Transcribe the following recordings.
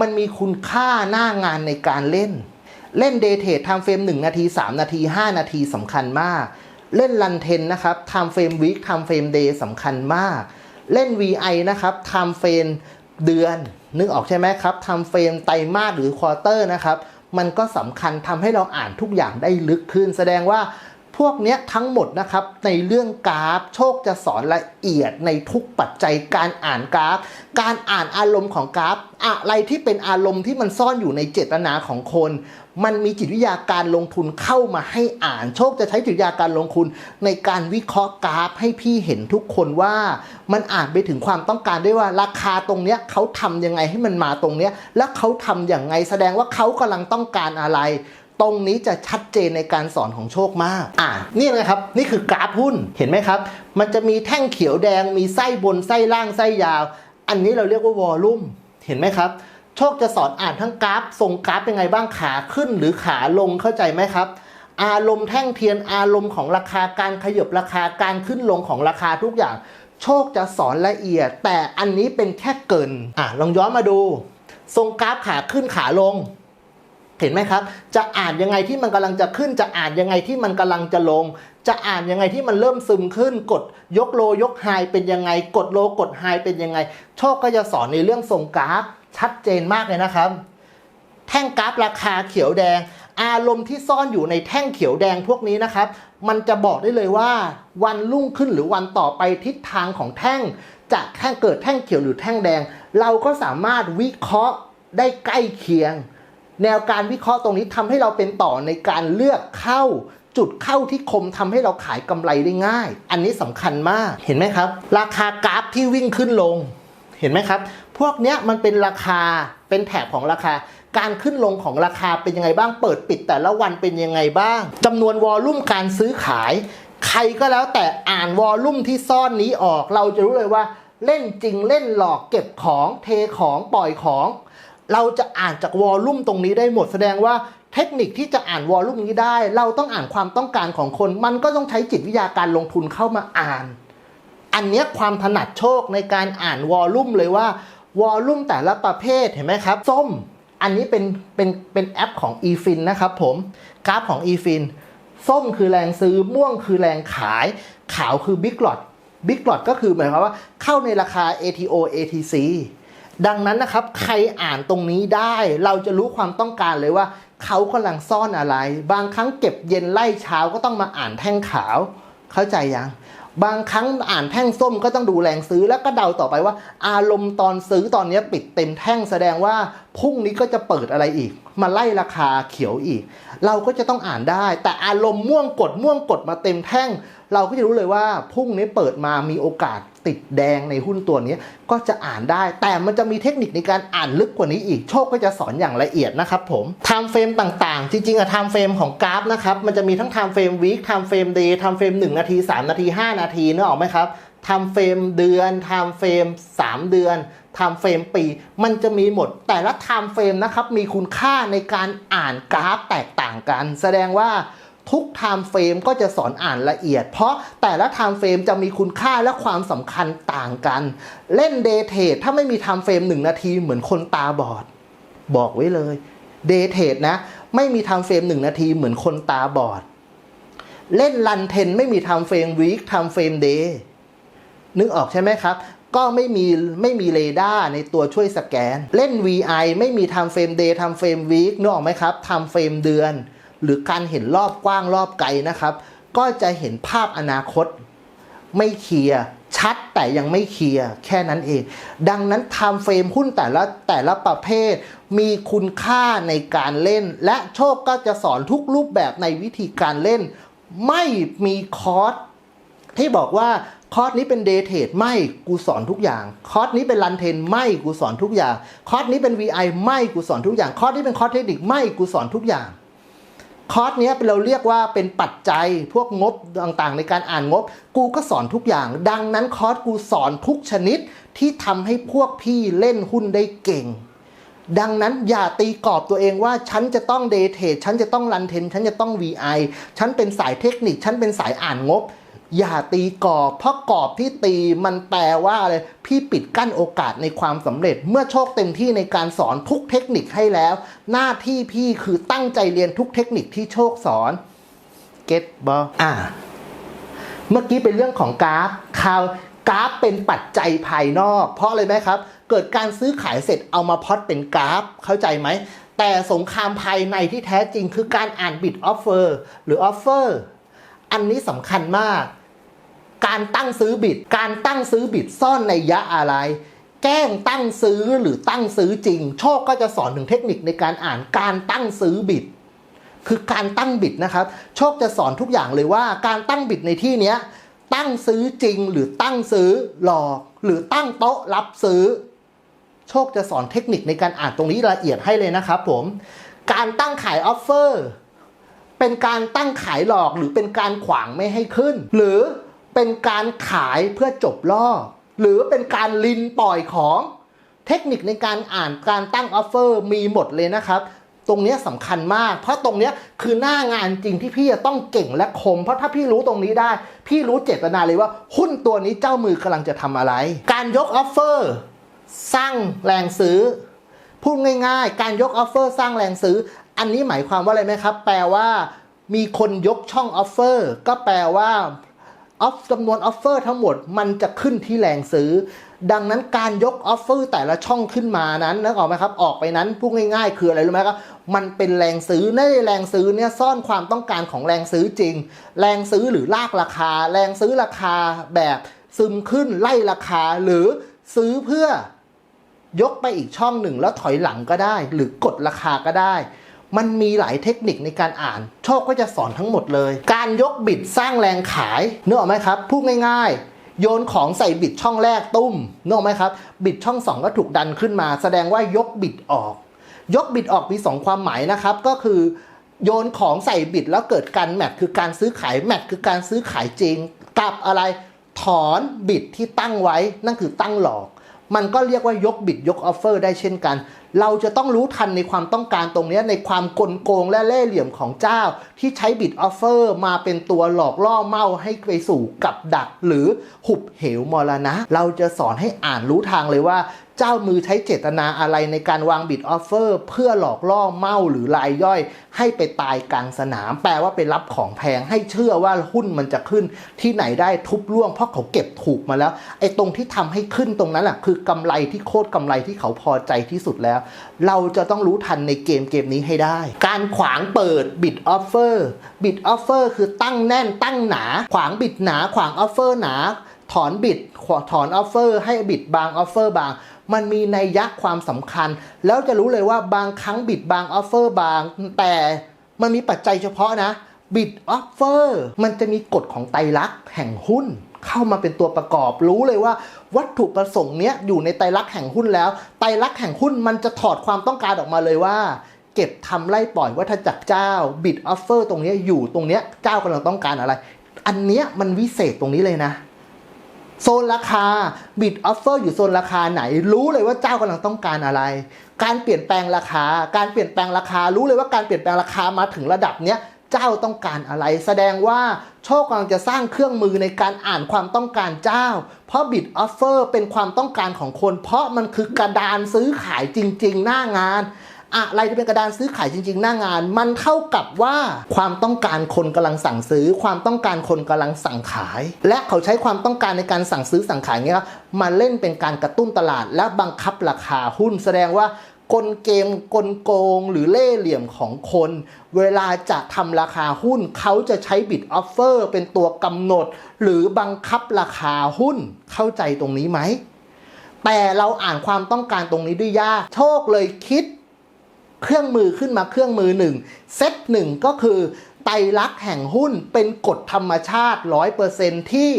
มันมีคุณค่าหน้างานในการเล่น เล่นเดเทดไทม์เฟรม1นาที 3 นาที 5 นาทีสำคัญมาก เล่นรันเทนนะครับไทม์เฟรมวีคไทม์เฟรมเดย์สำคัญมาก เล่น VI นะครับไทม์เฟรมเดือน นึกออกใช่ไหมครับไทม์เฟรมไตรมาสหรือควอเตอร์นะครับ มันก็สำคัญทำให้เราอ่านทุกอย่างได้ลึกขึ้น แสดงว่า พวกนี้ทั้งหมดนะครับในเรื่องกราฟโชคจะสอนละเอียดในทุกปัจจัยการอ่านกราฟ การอ่านอารมณ์ของกราฟ อะไรที่เป็นอารมณ์ที่มันซ่อนอยู่ในเจตนาของคน มันมีจิตวิทยาการลงทุนเข้ามาให้อ่านโชคจะใช้จิตวิทยาการลงทุน ในการวิเคราะห์กราฟให้พี่เห็นทุกคนว่ามันอ่านไปถึงความต้องการได้ว่าราคาตรงเนี้ยเขาทำยังไงให้มันมาตรงเนี้ยแล้วเขาทำอย่างไงแสดงว่าเขากำลังต้องการอะไร ตรงนี้จะชัดเจนในการสอนของโชคมาก อ่านี่นะครับ นี่คือกราฟหุ้น เห็นไหมครับ มันจะมีแท่งเขียวแดง มีไส้บน ไส้ล่าง ไส้ยาว อันนี้เราเรียกว่าวอลลุ่ม เห็นไหมครับ โชคจะสอนอ่านทั้งกราฟ ทรงกราฟเป็นไงบ้าง ขาขึ้นหรือขาลง เข้าใจไหมครับ อารมณ์แท่งเทียน อารมณ์ของราคา การขยบราคา การขึ้นลงของราคาทุกอย่าง โชคจะสอนละเอียด แต่อันนี้เป็นแค่เกิน อะ ลองย้อนมาดู ทรงกราฟขาขึ้นขาลง เห็นไหมครับ จะอ่านยังไงที่มันกำลังจะขึ้น จะอ่านยังไงที่มันกำลังจะลง จะอ่านยังไงที่มันเริ่มซึมขึ้น กดยกโลยกไฮเป็นยังไง กดโลกดไฮเป็นยังไง โชคก็จะสอนในเรื่องทรงกราฟ ชัดเจนมากเลยนะครับ แท่งกราฟราคาเขียวแดง อารมณ์ที่ซ่อนอยู่ในแท่งเขียวแดงพวกนี้นะครับ มันจะบอกได้เลยว่า วันรุ่งขึ้นหรือวันต่อไปทิศทางของแท่ง จะแท่งเกิดแท่งเขียวหรือแท่งแดง เราก็สามารถวิเคราะห์ได้ใกล้เคียง แนวการวิเคราะห์ตรงนี้ทำให้เราเป็นต่อในการเลือกเข้าจุดเข้าที่คมทำให้เราขายกำไรได้ง่าย อันนี้สำคัญมากเห็นไหมครับ ราคากราฟที่วิ่งขึ้นลง เห็นไหมครับ พวกเนี้ยมันเป็นราคาเป็นแถบของราคา การขึ้นลงของราคาเป็นยังไงบ้าง เปิดปิดแต่ละวันเป็นยังไงบ้างจำนวนวอลลุ่มการซื้อขาย ใครก็แล้วแต่อ่านวอลลุ่มที่ซ่อนนี้ออก เราจะรู้เลยว่า เล่นจริงเล่นหลอกเก็บของเทของปล่อยของ เราจะอ่านจากวอลลุ่มตรงนี้ได้หมดแสดงว่าเทคนิคที่จะอ่านวอลลุ่มนี้ได้ เราต้องอ่านความต้องการของคน มันก็ต้องใช้จิตวิทยาการลงทุนเข้ามาอ่าน อันนี้ความถนัดโชคในการอ่านวอลลุ่มเลยว่าวอลลุ่มแต่ละประเภทเห็นไหมครับ ส้ม อันนี้เป็นเป็นเป็นแอปของ eFin นะครับผมกราฟของ eFin ส้มคือแรงซื้อม่วงคือแรงขาย ขาวคือ Big Lot Big Lot ก็คือหมายความว่าเข้าในราคา ATO ATC ดังนั้นนะครับใครอ่านตรงนี้ได้เราจะรู้ความต้องการเลยว่าเขากำลังซ่อนอะไร บางครั้งเก็บเย็นไล่เช้าก็ต้องมาอ่านแท่งขาว เข้าใจยังบางครั้งอ่านแท่งส้มก็ต้องดูแรงซื้อแล้วก็เดาต่อไปว่า อารมณ์ตอนซื้อตอนนี้ปิดเต็มแท่งแสดงว่าพรุ่งนี้ก็จะเปิดอะไรอีก มาไล่ราคาเขียวอีก เราก็จะต้องอ่านได้ แต่อารมณ์ม่วงกดม่วงกดมาเต็มแท่ง เราก็จะรู้เลยว่าพรุ่งนี้เปิดมามีโอกาสติดแดงในหุ้นตัวนี้ก็จะอ่านได้ แต่มันจะมีเทคนิคในการอ่านลึกกว่านี้อีก โชคก็จะสอนอย่างละเอียดนะครับผมไทม์เฟรมต่างๆ จริงๆอะไทม์เฟรมของกราฟนะครับมันจะมีทั้งไทม์เฟรมวีคไทม์เฟรมเดย์ไทม์เฟรม1นาที 3 นาที 5 นาทีนึกออกไหมครับไทม์เฟรมเดือนไทม์เฟรม 3 เดือนไทม์เฟรมปี มันจะมีหมด แต่ละไทม์เฟรมนะครับมีคุณค่าในการอ่านกราฟแตกต่างกัน แสดงว่า ทุกไทม์เฟรมก็จะสอนอ่านละเอียด เพราะแต่ละไทม์เฟรมจะมีคุณค่าและความสำคัญต่างกัน เล่นเดย์เทรดถ้าไม่มีไทม์เฟรมหนึ่งนาทีเหมือนคนตาบอด บอกไว้เลยเดย์เทรดนะ ไม่มีไทม์เฟรมหนึ่งนาทีเหมือนคนตาบอด เล่นรันเทนไม่มีไทม์เฟรมวีคไทม์เฟรมเดย์นึกออกใช่ไหมครับก็ไม่มีไม่มีเรดาร์ในตัวช่วยสแกน เล่น VI ไม่มีไทม์เฟรมเดย์ไทม์เฟรมวีคนึกออกไหมครับไทม์เฟรมเดือน หรือการเห็นรอบกว้างรอบไกลนะครับ ก็จะเห็นภาพอนาคตไม่เคลียร์ชัดแต่ยังไม่เคลียร์แค่นั้นเอง ดังนั้นไทม์เฟรมหุ้นแต่ละแต่ละประเภท มีคุณค่าในการเล่น และโชคก็จะสอนทุกรูปแบบในวิธีการเล่น ไม่มีคอร์สที่บอกว่าคอร์สนี้เป็นเดย์เทรดไม่กูสอนทุกอย่าง คอร์สนี้เป็นรันเทนไม่กูสอนทุกอย่าง คอร์สนี้เป็น VI ไม่กูสอนทุกอย่าง คอร์สนี้เป็นคอร์สเทคนิคไม่กูสอนทุกอย่าง คอร์สเนี้ยเราเรียกว่าเป็นปัจจัยพวกงบต่างๆ ในการอ่านงบ กูก็สอนทุกอย่าง ดังนั้นคอร์สกูสอนทุกชนิดที่ทำให้พวกพี่เล่นหุ้นได้เก่ง ดังนั้นอย่าตีกรอบตัวเองว่าฉันจะต้องเดทเทรดฉันจะต้องรันเทน ฉันจะต้อง VI ฉันเป็นสายเทคนิค ฉันเป็นสายอ่านงบ อย่าตีกรอบ เพราะกรอบที่ตีมันแปลว่าอะไรพี่ปิดกั้นโอกาสในความสำเร็จ เมื่อโชคเต็มที่ในการสอนทุกเทคนิคให้แล้ว หน้าที่พี่คือตั้งใจเรียนทุกเทคนิคที่โชคสอนเก็ตบออ่า เมื่อกี้เป็นเรื่องของกราฟข่าวกราฟเป็นปัจจัยภายนอก เพราะอะไรไหมครับ เกิดการซื้อขายเสร็จเอามาพอดเป็นกราฟ เข้าใจไหมแต่สงครามภายในที่แท้จริงคือการอ่านบิดออฟเฟอร์หรือออฟเฟอร์ อันนี้สำคัญมาก การตั้งซื้อบิด การตั้งซื้อบิดซ่อนในยะอะไร แกล้งตั้งซื้อหรือตั้งซื้อจริง โชคก็จะสอนถึงเทคนิคในการอ่านการตั้งซื้อบิด คือการตั้งบิดนะครับ โชคจะสอนทุกอย่างเลยว่า การตั้งบิดในที่นี้ตั้งซื้อจริงหรือตั้งซื้อหลอก หรือตั้งโต๊ะรับซื้อ โชคจะสอนเทคนิคในการอ่านตรงนี้ละเอียดให้เลยนะครับผม การตั้งขายออฟเฟอร์ เป็นการตั้งขายหลอกหรือเป็นการขวางไม่ให้ขึ้น หรือเป็นการขายเพื่อจบรอบหรือเป็นการลินปล่อยของ เทคนิคในการอ่านการตั้งออฟเฟอร์มีหมดเลยนะครับ ตรงนี้สำคัญมาก เพราะตรงนี้คือหน้างานจริงที่พี่จะต้องเก่งและคม เพราะถ้าพี่รู้ตรงนี้ได้ พี่รู้เจตนาเลยว่าหุ้นตัวนี้เจ้ามือกำลังจะทำอะไร การยกออฟเฟอร์สร้างแรงซื้อพูดง่ายๆ การยกออฟเฟอร์สร้างแรงซื้อ อันนี้หมายความว่าอะไรไหมครับ แปลว่า มีคนยกช่องออฟเฟอร์ก็แปลว่าออฟจำนวนออฟเฟอร์ทั้งหมดมันจะขึ้นที่แรงซื้อ ดังนั้นการยกออฟเฟอร์แต่ละช่องขึ้นมานั้นนึกออกไหมครับ ออกไปนั้นพูดง่ายๆ คืออะไรรู้ไหมครับ มันเป็นแรงซื้อในแรงซื้อเนี่ยซ่อนความต้องการของแรงซื้อจริง แรงซื้อหรือลากราคา แรงซื้อราคาแบบซึมขึ้นไล่ราคาหรือซื้อเพื่อยกไปอีกช่องหนึ่งแล้วถอยหลังก็ได้ หรือกดราคาก็ได้ มันมีหลายเทคนิคในการอ่าน โชคก็จะสอนทั้งหมดเลย การยกบิดสร้างแรงขายเนึกออกไหมครับพูดง่ายๆ โยนของใส่บิดช่องแรกตุ้มเนึกออกไหมครับ บิดช่องสองก็ถูกดันขึ้นมา แสดงว่ายกบิดออก ยกบิดออกมีสองความหมายนะครับ ก็คือโยนของใส่บิดแล้วเกิดการแมทคือการซื้อขายแมทคือการซื้อขายจริง กับอะไรถอนบิดที่ตั้งไว้นั่นคือตั้งหลอก มันก็เรียกว่ายกบิดยกออฟเฟอร์ได้เช่นกัน เราจะต้องรู้ทันในความต้องการตรงนี้ในความกลโกงและเล่ห์เหลี่ยมของเจ้า ที่ใช้บิดออฟเฟอร์มาเป็นตัวหลอกล่อเมาให้ไปสู่กับดักหรือหุบเหวมรณะ เราจะสอนให้อ่านรู้ทางเลยว่า เจ้ามือใช้เจตนาอะไรในการวางบิดออฟเฟอร์ เพื่อหลอกล่อเมาหรือรายย่อย ให้ไปตายกลางสนาม แปลว่าไปรับของแพงให้เชื่อว่าหุ้นมันจะขึ้นที่ไหนได้ทุบล่วงเพราะเขาเก็บถูกมาแล้วไอ้ตรงที่ทำให้ขึ้นตรงนั้นแหละคือกำไรที่โคตรกำไรที่เขาพอใจที่สุดแล้ว เราจะต้องรู้ทันในเกมเกมนี้ให้ได้ การขวางเปิดบิดออฟเฟอร์บิดออฟเฟอร์คือตั้งแน่นตั้งหนา ขวางบิดหนา ขวางออฟเฟอร์หนา ถอนบิดถอนออฟเฟอร์ให้บิดบางออฟเฟอร์บาง มันมีนัยยะความสำคัญ แล้วจะรู้เลยว่าบางครั้งบิดบางออฟเฟอร์บาง แต่มันมีปัจจัยเฉพาะนะบิดออฟเฟอร์มันจะมีกฎของไตรลักษณ์แห่งหุ้น เข้ามาเป็นตัวประกอบรู้เลยว่า วัตถุประสงค์เนี้ยอยู่ในไตรลักษณ์แห่งหุ้นแล้ว ไตรลักษณ์แห่งหุ้นมันจะถอดความต้องการออกมาเลยว่า เก็บทำไล่ปล่อยวัฏจักรเจ้าบิดออฟเฟอร์ตรงเนี้ยอยู่ตรงเนี้ยเจ้ากำลังต้องการอะไร อันเนี้ยมันวิเศษตรงนี้เลยนะ โซนราคาบิดออฟเฟอร์อยู่โซนราคาไหน รู้เลยว่าเจ้ากำลังต้องการอะไร การเปลี่ยนแปลงราคา การเปลี่ยนแปลงราคา รู้เลยว่าการเปลี่ยนแปลงราคามาถึงระดับเนี้ยเจ้าต้องการอะไร แสดงว่าโชคกำลังจะสร้างเครื่องมือในการอ่านความต้องการเจ้า เพราะบิดออฟเฟอร์เป็นความต้องการของคน เพราะมันคือกระดานซื้อขายจริง ๆ หน้างาน อะไรที่เป็นกระดานซื้อขายจริง ๆ หน้างาน มันเท่ากับว่าความต้องการคนกำลังสั่งซื้อ ความต้องการคนกำลังสั่งขาย และเขาใช้ความต้องการในการสั่งซื้อสั่งขายเนี้ยมาเล่นเป็นการกระตุ้นตลาด และบังคับราคาหุ้นแสดงว่ากลเกมกลโกงหรือเล่เหลี่ยมของคน เวลาจะทำราคาหุ้นเขาจะใช้บิดออฟเฟอร์เป็นตัวกำหนด หรือบังคับราคาหุ้นเข้าใจตรงนี้ไหมแต่เราอ่านความต้องการตรงนี้ด้วยยาก โชคเลยคิด เครื่องมือขึ้นมาเครื่องมือหนึ่งเซตหนึ่งก็คือไตรลักษ์แห่งหุ้นเป็นกฎธรรมชาติ 100%ที่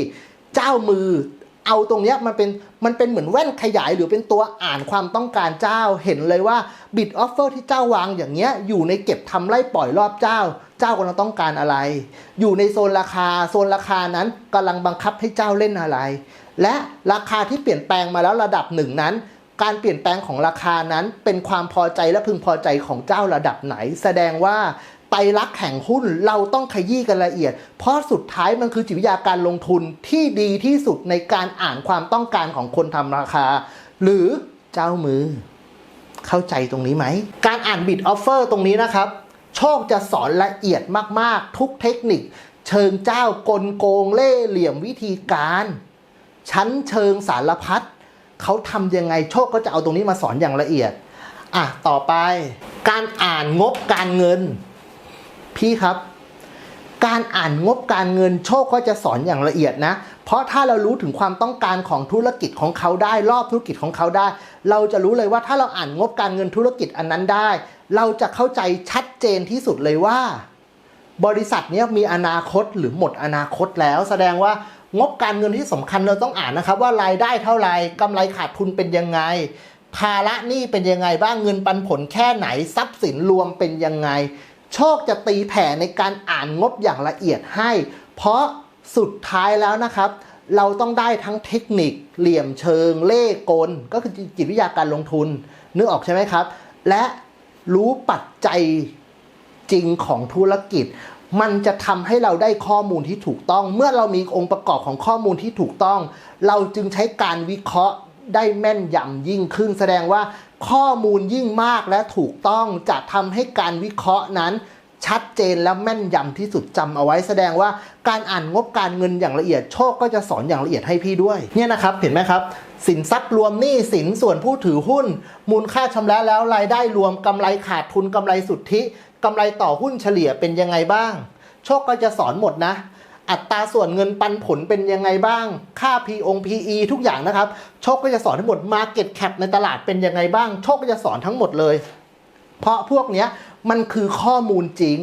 เจ้ามือเอาตรงนี้มันเป็นมันเป็นเหมือนแว่นขยายหรือเป็นตัวอ่านความต้องการเจ้าเห็นเลยว่าบิดออฟเฟอร์ที่เจ้าวางอย่างเงี้ยอยู่ในเก็บทำไล่ปล่อยรอบเจ้า เจ้ากำลังต้องการอะไร อยู่ในโซนราคาโซนราคานั้นกำลังบังคับให้เจ้าเล่นอะไร และราคาที่เปลี่ยนแปลงมาแล้วระดับหนึ่งนั้น การเปลี่ยนแปลงของราคานั้นเป็นความพอใจและพึงพอใจของเจ้าระดับไหน แสดงว่าไตรลักษณ์แห่งหุ้นเราต้องขยี้กันละเอียด เพราะสุดท้ายมันคือจิตวิทยาการลงทุนที่ดีที่สุดในการอ่านความต้องการของคนทำราคา หรือเจ้ามือ เข้าใจตรงนี้ไหม การอ่านบิดออฟเฟอร์ตรงนี้นะครับ โชคจะสอนละเอียดมากๆ ทุกเทคนิค เชิงเจ้ากลโกงเล่เหลี่ยมวิธีการ ชั้นเชิงสารพัด เขาทำยังไงโชคก็จะเอาตรงนี้มาสอนอย่างละเอียด อะ ต่อไป การอ่านงบการเงิน พี่ครับ การอ่านงบการเงินโชคก็จะสอนอย่างละเอียดนะ เพราะถ้าเรารู้ถึงความต้องการของธุรกิจของเขาได้ รอบธุรกิจของเขาได้ เราจะรู้เลยว่าถ้าเราอ่านงบการเงินธุรกิจอันนั้นได้ เราจะเข้าใจชัดเจนที่สุดเลยว่า บริษัทนี้มีอนาคตหรือหมดอนาคตแล้ว แสดงว่า งบการเงินที่สำคัญเราต้องอ่านนะครับ ว่ารายได้เท่าไร่กำไรขาดทุนเป็นยังไง ภาระหนี้เป็นยังไงบ้างเงินปันผลแค่ไหนทรัพย์สินรวมเป็นยังไง โชคจะตีแผ่ในการอ่านงบอย่างละเอียดให้ เพราะสุดท้ายแล้วนะครับ เราต้องได้ทั้งเทคนิค เหลี่ยมเชิง เล่ห์กล ก็คือจิตวิทยาการลงทุน นึกออกใช่ไหมครับ และรู้ปัจจัยจริงของธุรกิจ มันจะทำให้เราได้ข้อมูลที่ถูกต้อง เมื่อเรามีองค์ประกอบของข้อมูลที่ถูกต้อง เราจึงใช้การวิเคราะห์ได้แม่นยำยิ่งขึ้น แสดงว่าข้อมูลยิ่งมากและถูกต้องจะทำให้การวิเคราะห์นั้น ชัดเจนและแม่นยำที่สุดจำเอาไว้ แสดงว่าการอ่านงบการเงินอย่างละเอียดโชคก็จะสอนอย่างละเอียดให้พี่ด้วย เนี่ยนะครับเห็นไหมครับ สินทรัพย์รวมหนี้สินส่วนผู้ถือหุ้น มูลค่าชำระแล้วรายได้รวมกำไรขาดทุนกำไรสุทธิ กำไรต่อหุ้นเฉลี่ยเป็นยังไงบ้าง โชคก็จะสอนหมดนะ อัตราส่วนเงินปันผลเป็นยังไงบ้าง ค่า P อง PE ทุกอย่างนะครับ โชคก็จะสอนทั้งหมด Market Cap ในตลาดเป็นยังไงบ้าง โชคก็จะสอนทั้งหมดเลย เพราะพวกเนี้ยมันคือข้อมูลจริง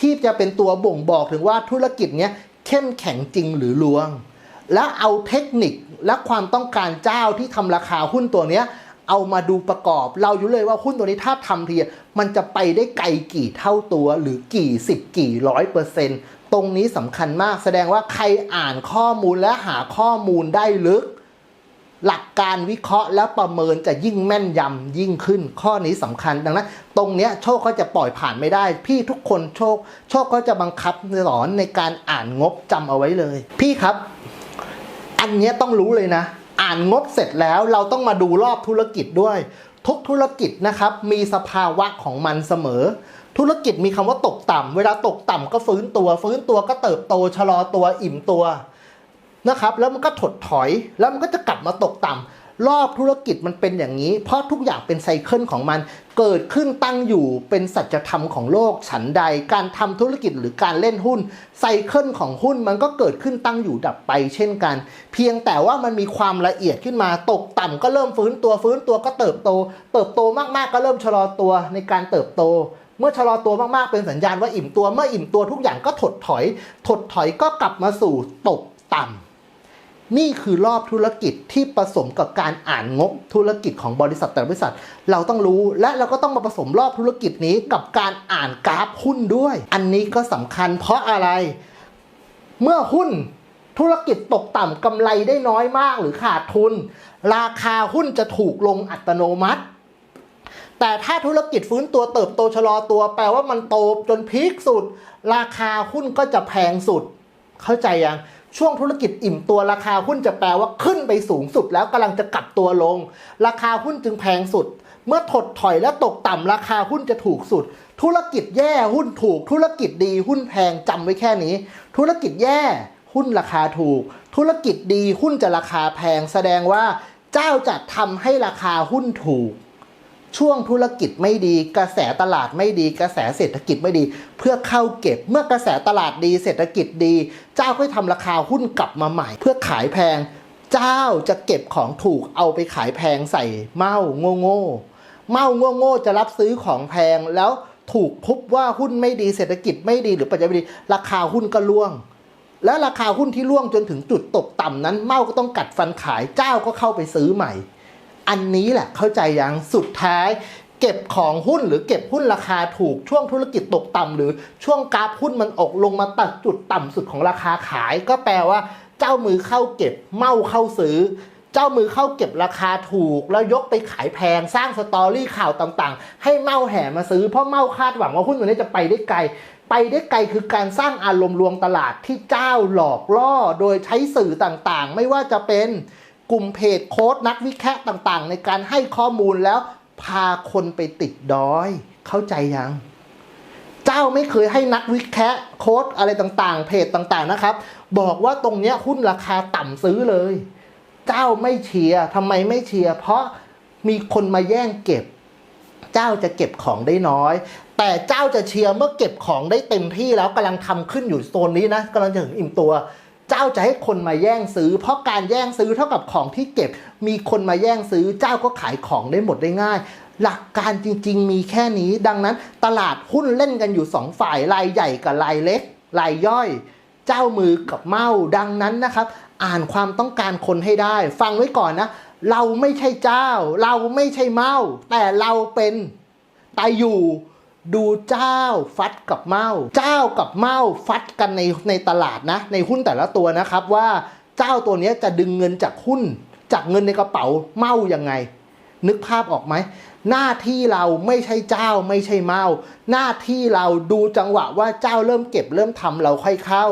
ที่จะเป็นตัวบ่งบอกถึงว่าธุรกิจเนี้ยเข้มแข็งจริงหรือลวง และเอาเทคนิคและความต้องการเจ้าที่ทำราคาหุ้นตัวเนี้ย เอามาดูประกอบ เราอยู่เลยว่าหุ้นตัวนี้ถ้าทำทีมันจะไปได้ไกลกี่เท่าตัวหรือกี่สิบกี่ร้อยเปอร์เซ็นต์ตรงนี้สำคัญมากแสดงว่าใครอ่านข้อมูลและหาข้อมูลได้ลึก หลักการวิเคราะห์และประเมินจะยิ่งแม่นยำยิ่งขึ้น ข้อนี้สำคัญดังนั้น ตรงนี้โชคก็จะปล่อยผ่านไม่ได้ พี่ทุกคนโชค โชคก็จะบังคับสอนในการอ่านงบจำเอาไว้เลย พี่ครับ อันนี้ต้องรู้เลยนะ อ่านงบเสร็จแล้วเราต้องมาดูรอบธุรกิจด้วย ทุกธุรกิจนะครับมีสภาวะของมันเสมอ ธุรกิจมีคำว่าตกต่ำเวลาตกต่ำก็ฟื้นตัว ฟื้นตัวก็เติบโตชะลอตัวอิ่มตัวนะครับแล้วมันก็ถดถอยแล้วมันก็จะกลับมาตกต่ำ รอบธุรกิจมันเป็นอย่างนี้ เพราะทุกอย่างเป็นไซเคิลของมัน เกิดขึ้นตั้งอยู่เป็นสัจธรรมของโลกฉันใด การทำธุรกิจหรือการเล่นหุ้นไซเคิลของหุ้นมันก็เกิดขึ้นตั้งอยู่ดับไป เช่นกัน เพียงแต่ว่ามันมีความละเอียดขึ้นมาตกต่ำก็เริ่มฟื้นตัวฟื้นตัวก็เติบโต เติบโตมากๆก็เริ่มชะลอตัวในการเติบโตเมื่อชะลอตัวมาก ๆ เป็นสัญญาณว่าอิ่มตัว เมื่ออิ่มตัวทุกอย่างก็ถดถอย ถดถอยก็กลับมาสู่ตกต่ำ นี่คือรอบธุรกิจที่ผสมกับการอ่านงบธุรกิจของบริษัทแต่ละบริษัท เราต้องรู้และเราก็ต้องมาผสมรอบธุรกิจนี้กับการอ่านกราฟหุ้นด้วย อันนี้ก็สำคัญเพราะอะไร เมื่อหุ้นธุรกิจตกต่ำกำไรได้น้อยมากหรือขาดทุน ราคาหุ้นจะถูกลงอัตโนมัติ แต่ถ้าธุรกิจฟื้นตัวเติบโตชะลอตัวแปลว่ามันโตจนพีคสุด ราคาหุ้นก็จะแพงสุด เข้าใจยัง ช่วงธุรกิจอิ่มตัวราคาหุ้นจะแปลว่าขึ้นไปสูงสุด แล้วกำลังจะกลับตัวลง ราคาหุ้นจึงแพงสุด เมื่อถดถอยและตกต่ำราคาหุ้นจะถูกสุด ธุรกิจแย่หุ้นถูก ธุรกิจดีหุ้นแพงจำไว้แค่นี้ ธุรกิจแย่หุ้นราคาถูก ธุรกิจดีหุ้นจะราคาแพงแสดงว่า เจ้าจะทำให้ราคาหุ้นถูก ช่วงธุรกิจไม่ดี กระแสตลาดไม่ดี กระแสเศรษฐกิจไม่ดี เพื่อเข้าเก็บเมื่อกระแสตลาดดี เศรษฐกิจดี เจ้าก็ทำราคาหุ้นกลับมาใหม่ เพื่อขายแพง เจ้าจะเก็บของถูกเอาไปขายแพงใส่เมาโง่โง่เมาโง่โง่จะรับซื้อของแพงแล้วถูกทุบว่าหุ้นไม่ดีเศรษฐกิจไม่ดีหรือปัจจัยไม่ดี ราคาหุ้นก็ร่วง แล้วราคาหุ้นที่ร่วงจนถึงจุดตกต่ำนั้น เมาก็ต้องกัดฟันขายเจ้าก็เข้าไปซื้อใหม่ อันนี้แหละเข้าใจยังสุดท้ายเก็บของหุ้นหรือเก็บหุ้นราคาถูกช่วงธุรกิจตกต่ำหรือช่วงกราฟหุ้นมันออกลงมาตัดจุดต่ำสุดของราคาขาย ก็แปลว่า เจ้ามือเข้าเก็บเมาเข้าซื้อ เจ้ามือเข้าเก็บราคาถูก แล้วยกไปขายแพงสร้างสตอรี่ข่าวต่างๆ ให้เมาแห่มาซื้อเพราะเมาคาดหวังว่าหุ้นตัวนี้จะไปได้ไกล ไปได้ไกลคือการสร้างอารมณ์ลวงตลาดที่เจ้าหลอกล่อโดยใช้สื่อต่างๆ ไม่ว่าจะเป็น กลุ่มเพจโค้ดนักวิเคราะห์ต่างๆ ในการให้ข้อมูลแล้วพาคนไปติดดอย เข้าใจยัง เจ้าไม่เคยให้นักวิเคราะห์โค้ดอะไรต่างๆ เพจต่างๆนะครับ บอกว่าตรงเนี้ยหุ้นราคาต่ำซื้อเลย เจ้าไม่เชียร์ทำไมไม่เชียร์เพราะมีคนมาแย่งเก็บ เจ้าจะเก็บของได้น้อย แต่เจ้าจะเชียร์เมื่อเก็บของได้เต็มที่แล้วกำลังทำขึ้นอยู่โซนนี้นะกำลังจะถึงอิ่มตัว เจ้าจะให้คนมาแย่งซื้อ เพราะการแย่งซื้อเท่ากับของที่เก็บ มีคนมาแย่งซื้อ เจ้าก็ขายของได้หมดได้ง่าย หลักการจริง ๆ มีแค่นี้ ดังนั้นตลาดหุ้นเล่นกันอยู่สองฝ่ายรายใหญ่กับรายเล็กรายย่อย เจ้ามือกับเมาดังนั้นนะครับ อ่านความต้องการคนให้ได้ ฟังไว้ก่อนนะ เราไม่ใช่เจ้า เราไม่ใช่เมาแต่เราเป็นตายอยู่ ดูเจ้าฟัดกับเมาเจ้ากับเมาฟัดกันในในตลาดนะ ในหุ้นแต่ละตัวนะครับว่าเจ้าตัวนี้จะดึงเงินจากหุ้น จากเงินในกระเป๋าเมายังไง นึกภาพออกไหมหน้าที่เราไม่ใช่เจ้าไม่ใช่เมา หน้าที่เราดูจังหวะว่าเจ้าเริ่มเก็บเริ่มทำเราค่อยเข้า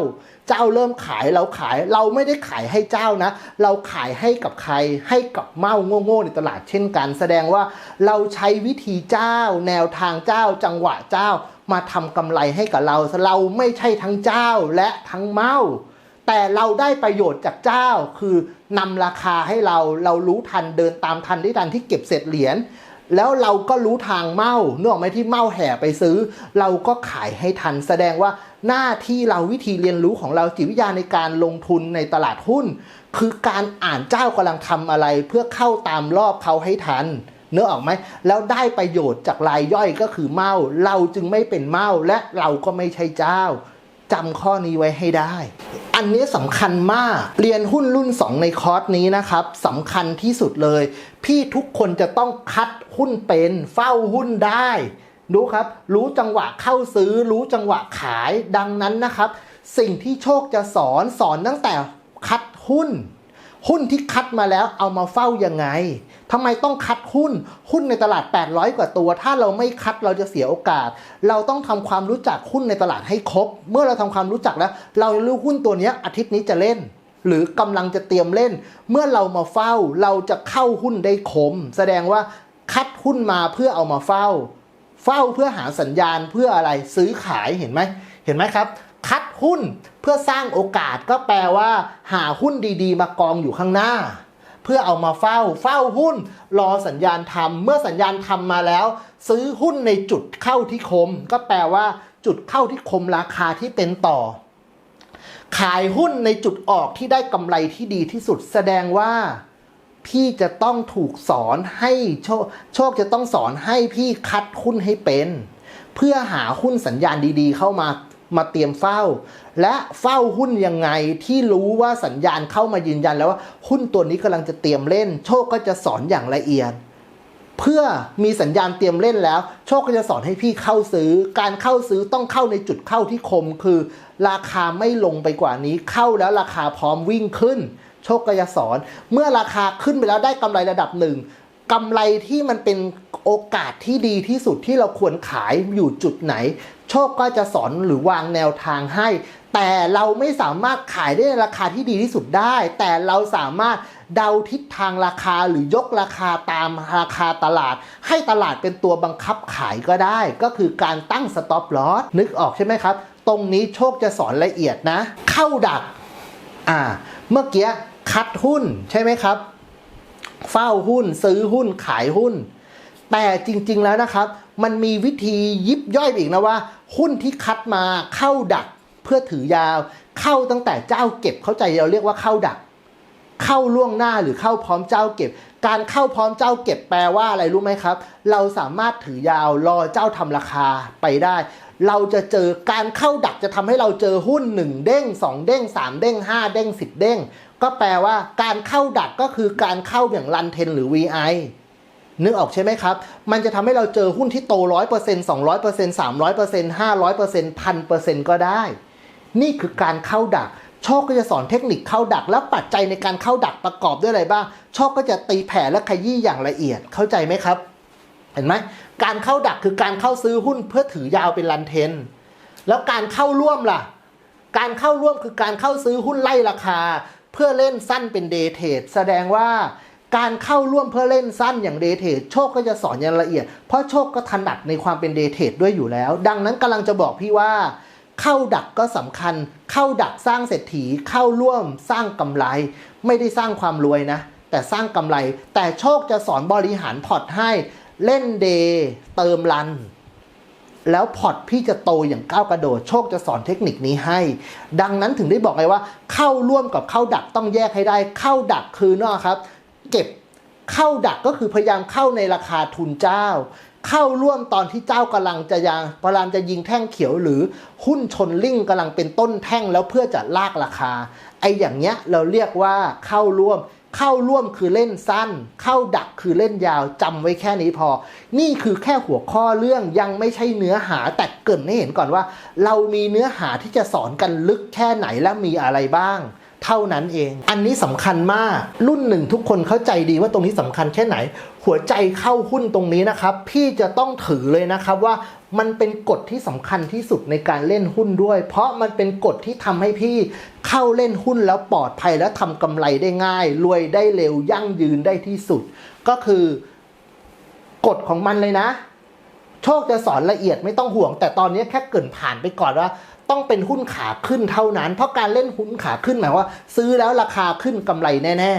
เจ้าเริ่มขายเราขายเราไม่ได้ขายให้เจ้านะ เราขายให้กับใครให้กับเมาโง่ๆในตลาดเช่นกัน แสดงว่าเราใช้วิธีเจ้า แนวทางเจ้า จังหวะเจ้ามาทำกำไรให้กับเรา เราไม่ใช่ทั้งเจ้าและทั้งเมาแต่เราได้ประโยชน์จากเจ้าคือนำราคาให้เราเรารู้ทันเดินตามทันได้ทันที่เก็บเศษเหรียญ แล้วเราก็รู้ทางเมาเนื่องไหมที่เมาแห่ไปซื้อ เราก็ขายให้ทัน แสดงว่าหน้าที่เราวิธีเรียนรู้ของเราจิตวิทยาในการลงทุนในตลาดหุ้น คือการอ่านเจ้ากำลังทำอะไร เพื่อเข้าตามรอบเขาให้ทันเนื้อออกไหมแล้วได้ประโยชน์จากรายย่อยก็คือเมาเราจึงไม่เป็นเมาและเราก็ไม่ใช่เจ้า จำข้อนี้ไว้ให้ได้ อันนี้สำคัญมาก เรียนหุ้นรุ่น 2 ในคอร์สนี้นะครับสำคัญที่สุดเลย พี่ทุกคนจะต้องคัดหุ้นเป็น เฝ้าหุ้นได้รู้ครับ รู้จังหวะเข้าซื้อ รู้จังหวะขาย ดังนั้นนะครับ สิ่งที่โชคจะสอนสอนตั้งแต่คัดหุ้น หุ้นที่คัดมาแล้วเอามาเฝ้ายังไง ทำไมต้องคัดหุ้นหุ้นในตลาด 800 กว่าตัว ถ้าเราไม่คัดเราจะเสียโอกาส เราต้องทำความรู้จักหุ้นในตลาดให้ครบ เมื่อเราทำความรู้จักแล้ว เรารู้หุ้นตัวนี้อาทิตย์นี้จะเล่น หรือกำลังจะเตรียมเล่น เมื่อเรามาเฝ้าเราจะเข้าหุ้นได้คม แสดงว่าคัดหุ้นมาเพื่อเอามาเฝ้า เฝ้าเพื่อหาสัญญาณเพื่ออะไรซื้อขายเห็นไหมเห็นไหมครับ คัดหุ้นเพื่อสร้างโอกาสก็แปลว่า หาหุ้นดีๆ มากองอยู่ข้างหน้า เพื่อเอามาเฝ้าเฝ้าหุ้น รอสัญญาณทำเมื่อสัญญาณทำมาแล้ว ซื้อหุ้นในจุดเข้าที่คม ก็แปลว่า จุดเข้าที่คมราคาที่เป็นต่อ ขายหุ้นในจุดออกที่ได้กำไรที่ดีที่สุด แสดงว่า พี่จะต้องถูกสอนให้โชคโชคจะต้องสอนให้พี่คัดหุ้นให้เป็น เพื่อหาหุ้นสัญญาณดี ๆ เข้ามา มาเตรียมเฝ้า และเฝ้าหุ้นยังไงที่รู้ว่าสัญญาณเข้ามายืนยันแล้วว่าหุ้นตัวนี้กำลังจะเตรียมเล่น โชคก็จะสอนอย่างละเอียด เพื่อมีสัญญาณเตรียมเล่นแล้ว โชคก็จะสอนให้พี่เข้าซื้อ การเข้าซื้อต้องเข้าในจุดเข้าที่คม คือ ราคาไม่ลงไปกว่านี้เข้าแล้วราคาพร้อมวิ่งขึ้น โชคก็จะสอน เมื่อราคาขึ้นไปแล้วได้กำไรระดับหนึ่ง กำไรที่มันเป็นโอกาสที่ดีที่สุดที่เราควรขายอยู่จุดไหน โชคก็จะสอนหรือวางแนวทางให้ แต่เราไม่สามารถขายได้ในราคาที่ดีที่สุดได้ แต่เราสามารถเดาทิศทางราคาหรือยกราคาตามราคาตลาด ให้ตลาดเป็นตัวบังคับขายก็ได้ ก็คือการตั้งสต็อปลอสนึกออกใช่ไหมครับ ตรงนี้โชคจะสอนละเอียดนะ เข้าดักอ่าเมื่อกี้คัดหุ้นใช่ไหมครับ เฝ้าหุ้น ซื้อหุ้นขายหุ้น แต่จริง ๆแล้วนะครับ มันมีวิธียิบย่อยอีกนะว่า หุ้นที่คัดมาเข้าดักเพื่อถือยาว เข้าตั้งแต่เจ้าเก็บเข้าใจเราเรียกว่าเข้าดัก เข้าล่วงหน้าหรือเข้าพร้อมเจ้าเก็บ การเข้าพร้อมเจ้าเก็บแปลว่าอะไรรู้ไหมครับ เราสามารถถือยาวรอเจ้าทำราคาไปได้เราจะเจอการเข้าดักจะทำให้เราเจอหุ้น 1 เด้ง 2 เด้ง 3 เด้ง 5 เด้ง 10 เด้ง ก็แปลว่าการเข้าดักก็คือการเข้าอย่างรันเทนหรือ VI นึกออกใช่ไหมครับ มันจะทำให้เราเจอหุ้นที่โต 100% 200% 300% 500% 1000%ก็ได้ นี่คือการเข้าดัก โชคก็จะสอนเทคนิคเข้าดัก แล้วปัจจัยในการเข้าดักประกอบด้วยอะไรบ้าง โชคก็จะตีแผ่และขยี้อย่างละเอียด เข้าใจไหมครับ เห็นไหม การเข้าดักคือการเข้าซื้อหุ้นเพื่อถือยาวเป็นรันเทน แล้วการเข้าร่วมล่ะ การเข้าร่วมคือการเข้าซื้อหุ้นไล่ราคา เพื่อเล่นสั้นเป็นเดย์เทรดแสดงว่าการเข้าร่วมเพื่อเล่นสั้นอย่างเดเทดโชคก็จะสอนอย่างละเอียด เพราะโชคก็ถนัดในความเป็นเดเทดด้วยอยู่แล้ว ดังนั้นกำลังจะบอกพี่ว่า เข้าดักก็สำคัญ เข้าดักสร้างเศรษฐีเข้าร่วมสร้างกำไร ไม่ได้สร้างความรวยนะ แต่สร้างกำไร แต่โชคจะสอนบริหารพอร์ตให้เล่นเดย์เติมรัน แล้วพอร์ตพี่จะโตอย่างก้าวกระโดด โชคจะสอนเทคนิคนี้ให้ ดังนั้นถึงได้บอกไงว่า เข้าร่วมกับเข้าดักต้องแยกให้ได้ เข้าดักคือนอะครับ เก็บเข้าดักก็คือพยายามเข้าในราคาทุนเจ้า เข้าร่วมตอนที่เจ้ากำลังจะยังพยายามจะยิงแท่งเขียวหรือหุ้นชนลิ่งกำลังเป็นต้นแท่งแล้วเพื่อจะลากราคาไอ้อย่างเงี้ยเราเรียกว่าเข้าร่วม เข้าร่วมคือเล่นสั้น เข้าดักคือเล่นยาวจำไว้แค่นี้พอ นี่คือแค่หัวข้อเรื่องยังไม่ใช่เนื้อหาแต่เกินให้เห็นก่อนว่า เรามีเนื้อหาที่จะสอนกันลึกแค่ไหนและมีอะไรบ้าง เท่านั้นเอง อันนี้สำคัญมากรุ่นหนึ่งทุกคนเข้าใจดีว่าตรงนี้สำคัญแค่ไหน หัวใจเข้าหุ้นตรงนี้นะครับ พี่จะต้องถือเลยนะครับว่า มันเป็นกฎที่สำคัญที่สุดในการเล่นหุ้นด้วย เพราะมันเป็นกฎที่ทำให้พี่เข้าเล่นหุ้นแล้วปลอดภัยและทำกำไรได้ง่าย รวยได้เร็วยั่งยืนได้ที่สุด ก็คือกฎของมันเลยนะ โชคจะสอนละเอียดไม่ต้องห่วง แต่ตอนนี้แค่เกินผ่านไปก่อนว่าต้องเป็นหุ้นขาขึ้นเท่านั้น เพราะการเล่นหุ้นขาขึ้นหมายว่า ซื้อแล้วราคาขึ้นกำไรแน่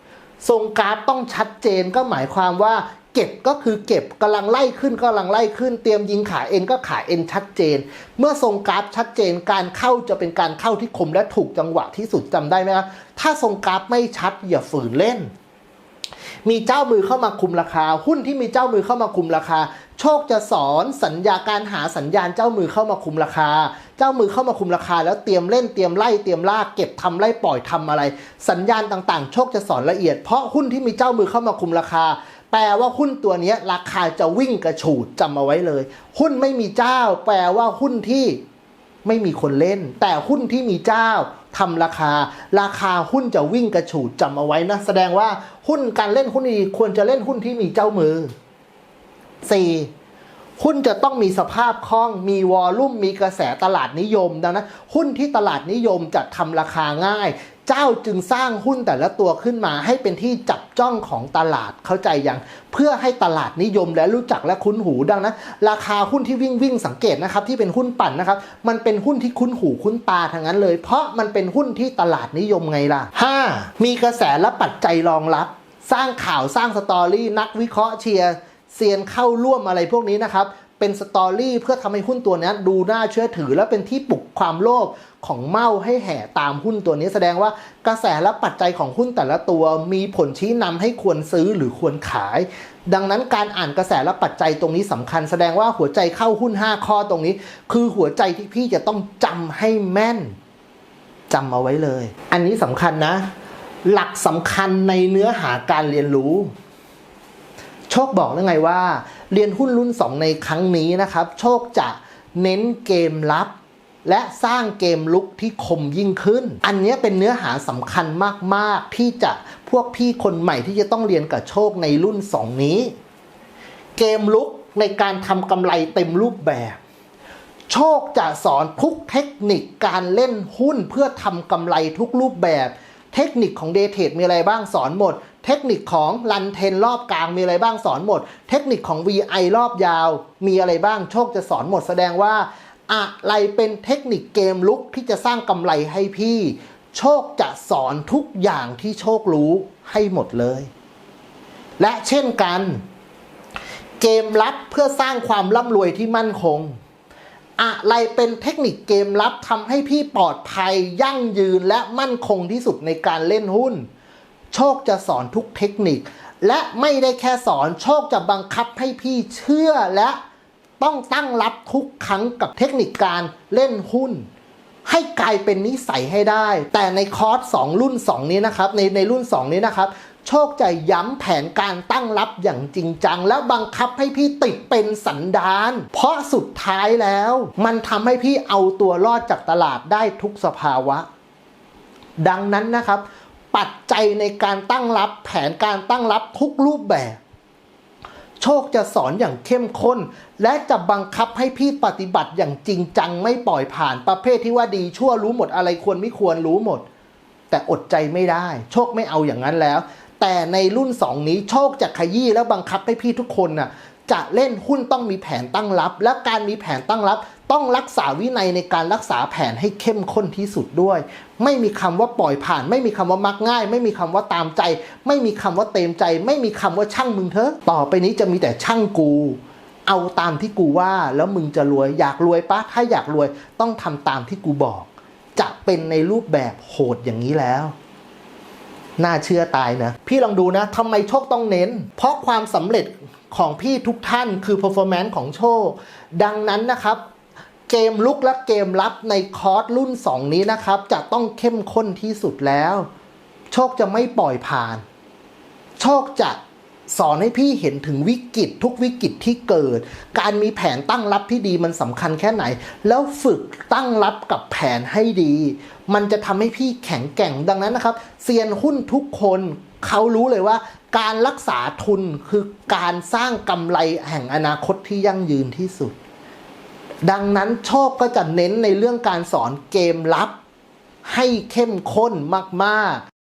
ๆ ทรงกราฟต้องชัดเจนก็หมายความว่า เก็บก็คือเก็บกำลังไล่ขึ้นก็กำลังไล่ขึ้น เตรียมยิงขาเอ็นก็ขาเอ็นชัดเจน เมื่อทรงกราฟชัดเจน การเข้าจะเป็นการเข้าที่คมและถูกจังหวะที่สุดจำได้ไหมครับถ้าทรงกราฟไม่ชัดอย่าฝืนเล่น มีเจ้ามือเข้ามาคุมราคา หุ้นที่มีเจ้ามือเข้ามาคุมราคา โชคจะสอนสัญญาการหาสัญญาณเจ้ามือเข้ามาคุมราคา เจ้ามือเข้ามาคุมราคา แล้วเตรียมเล่นเตรียมไล่เตรียมลากเก็บทำไล่ปล่อยทำอะไร สัญญาณต่างๆ โชคจะสอนละเอียดเพราะหุ้นที่มีเจ้ามือเข้ามาคุมราคา แปลว่าหุ้นตัวนี้ราคาจะวิ่งกระฉูดจำเอาไว้เลย หุ้นไม่มีเจ้า แปลว่าหุ้นที่ไม่มีคนเล่น แต่หุ้นที่มีเจ้าทำราคา ราคาหุ้นจะวิ่งกระฉูดจำเอาไว้นะ แสดงว่าหุ้นการเล่นหุ้นดีควรจะเล่นหุ้นที่มีเจ้ามือ 4. หุ้นจะต้องมีสภาพคล่องมีวอลลุ่มมีกระแสตลาดนิยมดังนั้นหุ้นที่ตลาดนิยมจะทำราคาง่าย เจ้าจึงสร้างหุ้นแต่ละตัวขึ้นมา ให้เป็นที่จับจ้องของตลาดเข้าใจยัง เพื่อให้ตลาดนิยมและรู้จักและคุ้นหูดังนั้นราคาหุ้นที่วิ่งวิ่งสังเกตนะครับที่เป็นหุ้นปั่นนะครับมันเป็นหุ้นที่คุ้นหูคุ้นตาทั้งนั้นเลย เพราะมันเป็นหุ้นที่ตลาดนิยมไงล่ะ 5. มีกระแสและปัจจัยรองรับ สร้างข่าวสร้างสตอรี่นักวิเคราะห์เชียร์เซียนเข้าร่วมอะไรพวกนี้นะครับ เป็นสตอรี่เพื่อทำให้หุ้นตัวนี้ดูน่าเชื่อถือ และเป็นที่ปลุกความโลภของเมาให้แห่ตามหุ้นตัวนี้แสดงว่ากระแสและปัจจัยของหุ้นแต่ละตัวมีผลชี้นำให้ควรซื้อหรือควรขาย ดังนั้นการอ่านกระแสและปัจจัยตรงนี้สำคัญ แสดงว่าหัวใจเข้าหุ้น 5 ข้อตรงนี้ คือหัวใจที่พี่จะต้องจำให้แม่นจำเอาไว้เลย อันนี้สำคัญนะ หลักสำคัญในเนื้อหาการเรียนรู้ โชคบอกแล้วไงว่า เรียนหุ้นรุ่น 2 ในครั้งนี้นะครับ โชคจะเน้นเกมลับ และสร้างเกมลุกที่คมยิ่งขึ้น อันนี้เป็นเนื้อหาสำคัญมาก ๆ ที่จะพวกพี่คนใหม่ที่จะต้องเรียนกับโชคในรุ่น 2 นี้ เกมลุกในการทำกำไรเต็มรูปแบบ โชคจะสอนทุกเทคนิคการเล่นหุ้นเพื่อทำกำไรทุกรูปแบบ เทคนิคของเดเทดมีอะไรบ้างสอนหมด เทคนิคของรันเทนรอบกลางมีอะไรบ้างสอนหมด เทคนิคของ VI รอบยาวมีอะไรบ้างโชคจะสอนหมดแสดงว่า อะไรเป็นเทคนิคเกมลุกที่จะสร้างกำไรให้พี่ โชคจะสอนทุกอย่างที่โชครู้ให้หมดเลย และเช่นกัน เกมลับเพื่อสร้างความร่ำรวยที่มั่นคงอะไรเป็นเทคนิคเกมลับทำให้พี่ปลอดภัยยั่งยืนและมั่นคงที่สุดในการเล่นหุ้น โชคจะสอนทุกเทคนิค และไม่ได้แค่สอนโชคจะบังคับให้พี่เชื่อและต้องตั้งรับทุกครั้งกับเทคนิคการเล่นหุ้น ให้กลายเป็นนิสัยให้ได้ แต่ในคอร์ส2รุ่น 2 นี้นะครับ ในในรุ่น 2 นี้นะครับ โชคจะย้ำแผนการตั้งรับอย่างจริงจัง และบังคับให้พี่ติดเป็นสันดาน เพราะสุดท้ายแล้ว มันทำให้พี่เอาตัวรอดจากตลาดได้ทุกสภาวะ ดังนั้นนะครับ ปัจจัยในการตั้งรับแผนการตั้งรับทุกรูปแบบ โชคจะสอนอย่างเข้มข้น และจะบังคับให้พี่ปฏิบัติอย่างจริงจังไม่ปล่อยผ่านประเภทที่ว่าดีชั่วรู้หมดอะไรควรไม่ควรรู้หมด แต่อดใจไม่ได้ โชคไม่เอาอย่างนั้นแล้ว แต่ในรุ่น2นี้โชคจะขยี้แล้วบังคับให้พี่ทุกคนน่ะ จะเล่นหุ้นต้องมีแผนตั้งรับ และการมีแผนตั้งรับ ต้องรักษาวินัยในการรักษาแผนให้เข้มข้นที่สุดด้วย ไม่มีคำว่าปล่อยผ่าน ไม่มีคำว่ามักง่าย ไม่มีคำว่าตามใจ ไม่มีคำว่าเต็มใจ ไม่มีคำว่าช่างมึงเถอะต่อไปนี้จะมีแต่ช่างกู เอาตามที่กูว่าแล้วมึงจะรวยอยากรวยปะถ้าอยากรวยต้องทำตามที่กูบอก จะเป็นในรูปแบบโหดอย่างนี้แล้วน่าเชื่อตายนะ พี่ลองดูนะทำไมโชคต้องเน้น เพราะความสำเร็จ ของพี่ทุกท่านคือ performance ของโชคดังนั้นนะครับเกมลุกและเกมรับในคอร์สรุ่น 2 นี้นะครับ จะต้องเข้มข้นที่สุดแล้ว โชคจะไม่ปล่อยผ่าน โชคจะสอนให้พี่เห็นถึงวิกฤตทุกวิกฤตที่เกิด การมีแผนตั้งรับที่ดีมันสำคัญแค่ไหน แล้วฝึกตั้งรับกับแผนให้ดี มันจะทำให้พี่แข็งแกร่งดังนั้นนะครับเซียนหุ้นทุกคนเขารู้เลยว่าการรักษาทุนคือการสร้างกำไรแห่งอนาคตที่ยั่งยืนที่สุด ดังนั้นโชคก็จะเน้นในเรื่องการสอนเกมลับ ให้เข้มข้นมาก ๆ